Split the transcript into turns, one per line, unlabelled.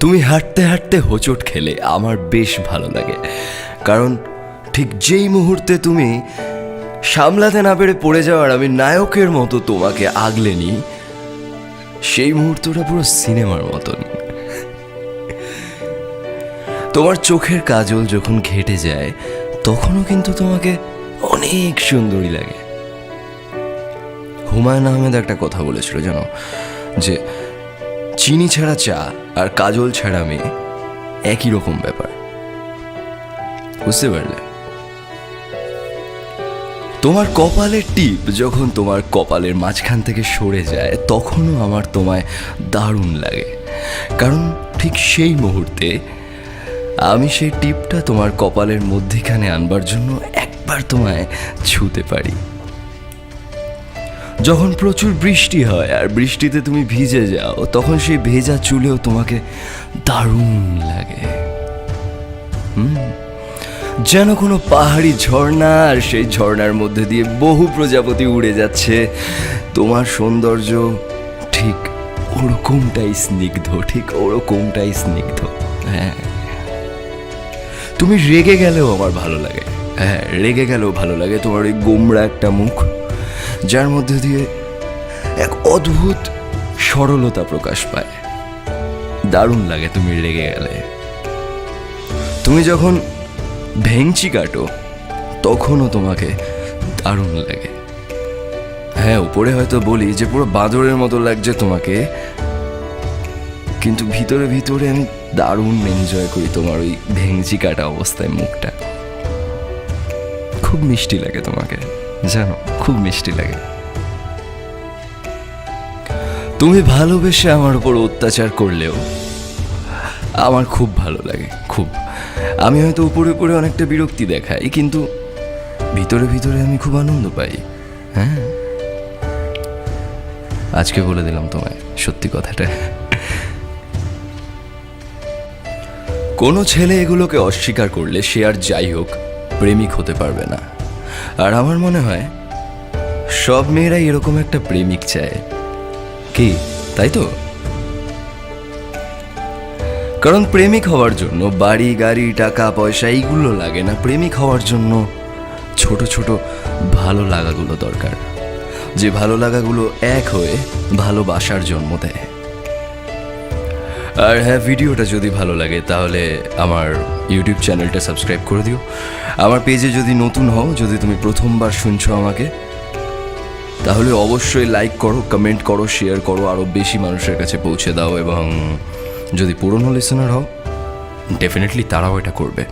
তুমি হাঁটতে হাঁটতে হোঁচট খেলে, আমার বেশ ভালো লাগে। কারণ ঠিক যেই মুহূর্তে তুমি সামলাতে না পেরে পড়ে যাওয়ার আমি নায়কের মতো তোমাকে আগলে নিই, সেই মুহূর্তটা পুরো সিনেমার মতন। তোমার চোখের কাজল যখন ঘেটে যায়, তখনও কিন্তু তোমাকে অনেক সুন্দরী লাগে। হুমায়ুন আহমেদ একটা কথা বলেছিল জানো, যে চিনি ছাড়া চা আর কাজল ছাড়া মেয়ে। একই রকম ব্যাপার। বুঝতে পারলে? তোমার কপালের টিপ যখন তোমার কপালের মাঝখান থেকে সরে যায়, তখনও আমার তোমায় দারুণ লাগে। কারণ ঠিক সেই মুহূর্তে আমি সেই টিপটা তোমার কপালের মধ্যিখানে আনবার জন্য একবার তোমায় ছুতে পারি। যখন প্রচুর বৃষ্টি হয় আর বৃষ্টিতে তুমি ভিজে যাও, তখন সেই ভেজা চুলেও তোমাকে দারুণ লাগে। যেন কোনো পাহাড়ি ঝর্ণা আর সেই ঝর্ণার মধ্যে দিয়ে বহু প্রজাপতি উড়ে যাচ্ছে। তোমার সৌন্দর্য ঠিক ওরকমটাই স্নিগ্ধ, ঠিক ওরকমটাই স্নিগ্ধ। হ্যাঁ। তুমি রেগে গেলেও আমার ভালো লাগে। হ্যাঁ রেগে গেলেও ভালো লাগে তোমার ওই গোমরা একটা মুখ। যার মধ্যে দিয়ে এক অদ্ভুত সরলতা প্রকাশ পায়। দারুণ লাগে তুমি রেগে গেলে। তুমি যখন ভেংচি কাটো, তখনও তোমাকে দারুণ লাগে। হ্যাঁ উপরে হয়তো বলি যে পুরো বাঁদরের মতো লাগছে তোমাকে, কিন্তু ভিতরে ভিতরে আমি দারুণ এনজয় করি তোমার ওই ভেংচি কাটা অবস্থায় মুখটা। খুব মিষ্টি লাগে তোমাকে। জানো খুব মিষ্টি লাগে। তুমি ভালোবেসে আমার উপর অত্যাচার করলেও আমার খুব ভালো লাগে, খুব। আমি হয়তো উপরে উপরে অনেকটা বিরক্তি দেখাই, কিন্তু ভিতরে ভিতরে আমি খুব আনন্দ পাই হ্যাঁ? আজকে বলে দিলাম তোমায়, সত্যি কথাটা। কোনো ছেলে এগুলোকে অস্বীকার করলে সে আর যাই হোক, প্রেমিক হতে পারবে না। আর আমার মনে হয়, সব মেয়েরাই এরকম একটা প্রেমিক চায়। কি, তাই তো? কারণ প্রেমিক হওয়ার জন্য বাড়ি, গাড়ি, টাকা, পয়সা, এইগুলো লাগে না। প্রেমিক হওয়ার জন্য ছোট ছোট ভালো লাগাগুলো দরকার। যে ভালো লাগাগুলো এক হয়ে ভালোবাসার জন্ম দেয়। আর হ্যাঁ ভিডিওটা যদি ভালো লাগে, তাহলে আমার ইউটিউব চ্যানেলটা সাবস্ক্রাইব করে দিও। আমার পেজে যদি নতুন হও, যদি তুমি প্রথমবার শুনছো আমাকে, তাহলে অবশ্যই লাইক করো কমেন্ট করো শেয়ার করো আরও বেশি মানুষের কাছে পৌঁছে দাও এবং যদি পুরনো লিসনার হও ডেফিনেটলি তারাও এটা করবে।